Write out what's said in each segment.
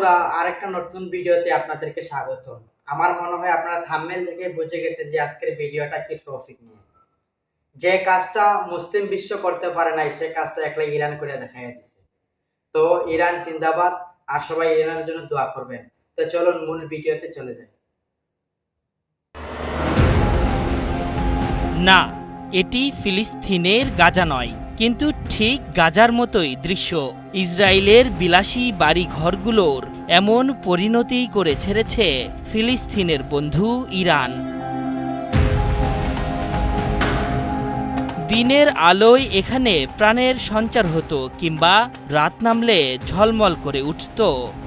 বন্ধুরা, আরেকটা নতুন ভিডিওতে আপনাদেরকে স্বাগত আমার মনে হয় আপনারা থাম্বনেল থেকে বুঝে গেছেন যে আজকের ভিডিওটা কি টপিক নিয়ে। যে কাজটা মুসলিম বিশ্ব করতে পারে নাই, সে কাজটা একলা ইরান করে দেখাই দিছে। তো ইরান জিন্দাবাদ, আর সবাই ইরানের জন্য দোয়া করবেন। তো চলুন মূল ভিডিওতে চলে যাই। না, এটি ফিলিস্তিনের গাজা নয়, কিন্তু ঠিক গাজার মতোই দৃশ্য। ইসরায়েলের বিলাসী বাড়ি ঘরগুলোর এমন পরিণতি করে ছেড়েছে ফিলিস্তিনের বন্ধু ইরান। দিনের আলোয় এখানে প্রাণের সঞ্চার হতো কিংবা রাত নামলে ঝলমল করে উঠত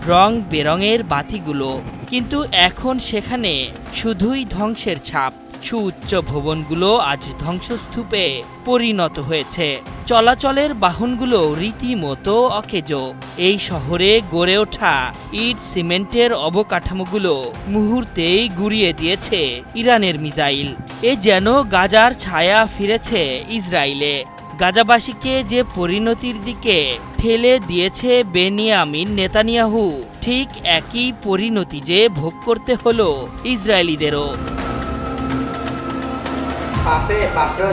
রং বেরঙের বাতিগুলো। কিন্তু এখন সেখানে শুধুই ধ্বংসের ছাপ। সুউচ্চ ভবনগুলো আজ ধ্বংসস্তূপে পরিণত হয়েছে। চলাচলের বাহনগুলো রীতিমতো অকেজ। এই শহরে গড়ে ওঠা ইট সিমেন্টের অবকাঠামোগুলো মুহূর্তেই গুড়িয়ে দিয়েছে ইরানের মিসাইল। এ যেন গাজার ছায়া ফিরেছে ইসরায়েলে। গাজাবাসীকে যে পরিণতির দিকে ঠেলে দিয়েছে বেনিয়ামিন নেতানিয়াহু, ঠিক একই পরিণতি যে ভোগ করতে হলো ইসরায়েলিদেরও।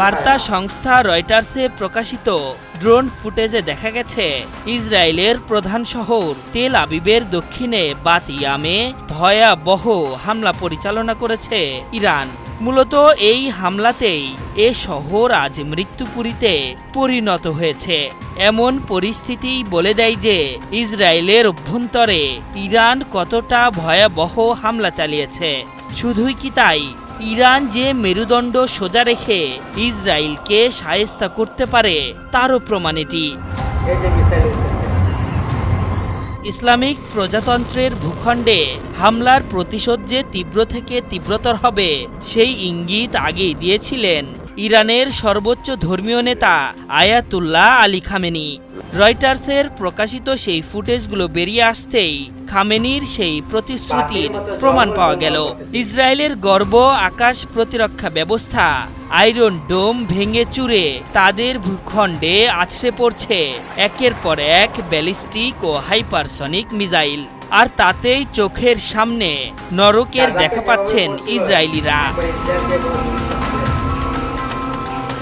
বার্তা সংস্থা রয়টার্সে প্রকাশিত ড্রোন ফুটেজে দেখা গেছে, ইসরায়েলের প্রধান শহর তেল আবিবের দক্ষিণে বাতিয়ামে ভয়াবহ হামলা পরিচালনা করেছে ইরান। মূলত এই হামলাতেই এ শহর আজ মৃত্যুপুরীতে পরিণত হয়েছে। এমন পরিস্থিতি বলে দেয় যে, ইসরায়েলের অভ্যন্তরে ইরান কতটা ভয়াবহ হামলা চালিয়েছে। শুধুই কি তাই ইরান যে মেরুদণ্ড সোজা রেখে ইসরায়েলকে সায়স্তা করতে পারে, তারও প্রমাণ এটি। ইসলামিক প্রজাতন্ত্রের ভূখণ্ডে হামলার প্রতিশোধ যে তীব্র থেকে তীব্রতর হবে, সেই ইঙ্গিত আগেই দিয়েছিলেন ইরানের সর্বোচ্চ ধর্মীয় নেতা আয়াতুল্লাহ আলী খামেনি। রয়টার্সের প্রকাশিত সেই ফুটেজগুলো বেরিয়ে আসতেই খামেনির সেই প্রতিশ্রুতির প্রমাণ পাওয়া গেল। ইসরায়েলের গর্ব আকাশ প্রতিরক্ষা ব্যবস্থা, আয়রন ডোম ভেঙে চুরে তাদের ভূখণ্ডে আছড়ে পড়ছে একের পর এক ব্যালিস্টিক ও হাইপারসনিক মিসাইল। আর তাতেই চোখের সামনে নরকের দেখা পাচ্ছেন ইসরায়েলিরা।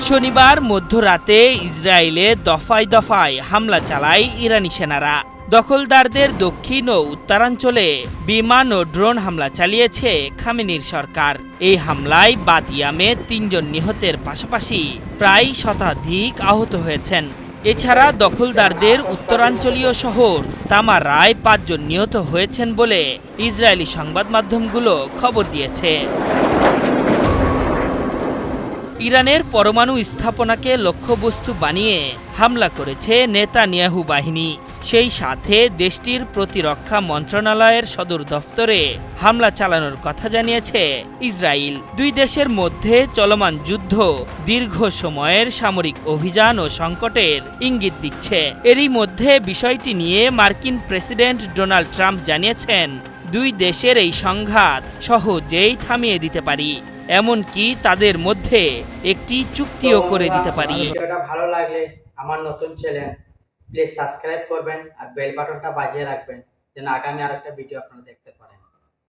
শনিবার মধ্যরাতে ইসরায়েলে দফায় দফায় হামলা চালায় ইরানি সেনারা। দখলদারদের দক্ষিণ ও উত্তরাঞ্চলে বিমান ও ড্রোন হামলা চালিয়েছে খামেনির সরকার। এই হামলায় বাতিয়ামে তিনজন নিহতের পাশাপাশি প্রায় শতাধিক আহত হয়েছেন। এছাড়া দখলদারদের উত্তরাঞ্চলীয় শহর তামারায় পাঁচজন নিহত হয়েছেন বলে ইসরায়েলি সংবাদ মাধ্যমগুলো খবর দিয়েছে। ইরানের পরমাণু স্থাপনাকে লক্ষ্যবস্তু বানিয়ে হামলা করেছে নেতানিয়াহু বাহিনী। সেই সাথে দেশটির প্রতিরক্ষা মন্ত্রণালয়ের সদর দফতরে হামলা চালানোর কথা জানিয়েছে ইসরায়েল দুই দেশের মধ্যে চলমান যুদ্ধ দীর্ঘ সময়ের সামরিক অভিযান ও সংকটের ইঙ্গিত দিচ্ছে। এরই মধ্যে বিষয়টি নিয়ে মার্কিন প্রেসিডেন্ট ডোনাল্ড ট্রাম্প জানিয়েছেন, দুই দেশের এই সংঘাত সহজেই থামিয়ে দিতে পারি। এমনকি তাদের মধ্যে একটি চুক্তিও করে দিতে পারি। ভালো লাগলে আমার নতুন চ্যানেল প্লিজ সাবস্ক্রাইব করবেন আর বেল বাটনটা বাজিয়ে রাখবেন, যেন আগামী আরেকটা ভিডিও আপনারা দেখতে পারেন।